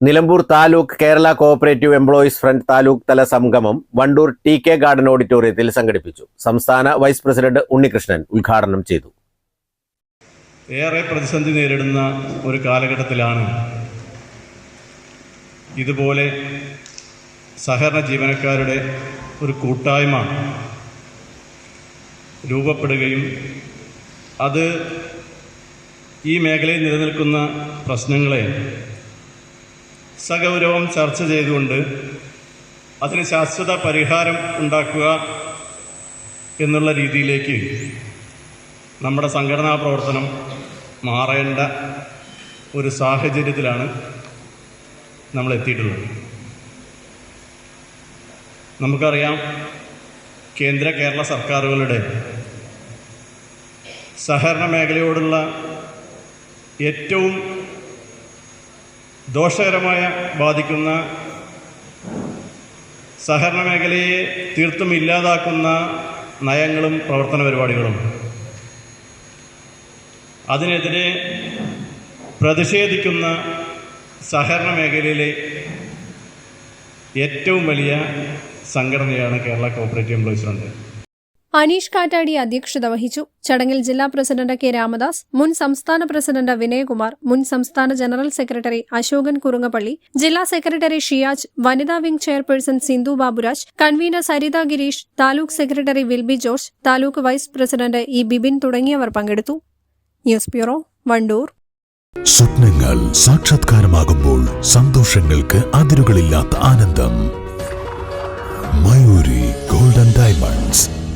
Nilambur taluk Kerala cooperative employees front taluk തല സംഗമം Wandoor T K garden ഓഡിറ്റോറിയത്തിൽ സംഘടിപ്പിച്ചു. സംസ്ഥാന വൈസ് പ്രസിഡന്റ് ഉണ്ണികൃഷ്ണൻ ഉദ്ഘാടനം ചെയ്തു. ഏറെ പ്രതിസന്ധി നേരിടുന്ന ഒരു കാലഘട്ടത്തിലാണ് ഇതുപോലെ സഹകരണ ജീവനക്കാരുടെ ഒരു കൂട്ടായ്മ രൂപപ്പെടുകയും അത് ഈ മേഖലയിൽ നിലനിൽക്കുന്ന പ്രശ്നങ്ങളെ സഗൗരവം ചർച്ച ചെയ്തുകൊണ്ട് അതിന് ശാശ്വത പരിഹാരം ഉണ്ടാക്കുക എന്നുള്ള രീതിയിലേക്ക് നമ്മുടെ സംഘടനാ പ്രവർത്തനം മാറേണ്ട ഒരു സാഹചര്യത്തിലാണ് നമ്മൾ എത്തിയിട്ടുള്ളത്. നമുക്കറിയാം കേന്ദ്ര കേരള സർക്കാരുകളുടെ സഹകരണ മേഖലയോടുള്ള ഏറ്റവും ദോഷകരമായ ബാധിക്കുന്ന സഹകരണ മേഖലയെ തീർത്തും ഇല്ലാതാക്കുന്ന നയങ്ങളും പ്രവർത്തന പരിപാടികളും. അതിനെതിരെ പ്രതിഷേധിക്കുന്ന സഹകരണ മേഖലയിലെ ഏറ്റവും വലിയ സംഘടനയാണ് Kerala cooperative employees front Aneesh Kattadi അധ്യക്ഷത വഹിച്ചു. ചടങ്ങിൽ ജില്ലാ പ്രസിഡന്റ് കെ രാമദാസ് മുൻ സംസ്ഥാന പ്രസിഡന്റ് വിനയകുമാർ മുൻ സംസ്ഥാന ജനറൽ സെക്രട്ടറി അശോകൻ കുറുങ്ങപ്പള്ളി ജില്ലാ സെക്രട്ടറി ഷിയാജ് വനിതാ wing chairperson Sindhu Baburaj convener Saritha Gireesh taluk secretary Wilby George taluk vice president E Bibin തുടങ്ങിയവർ പങ്കെടുത്തു. News bureau Wandoor. സ്വപ്നങ്ങൾ സാക്ഷാത്കാരമാകുമ്പോൾ സന്തോഷങ്ങൾക്ക് അതിരുകളില്ലാത്ത ആനന്ദം.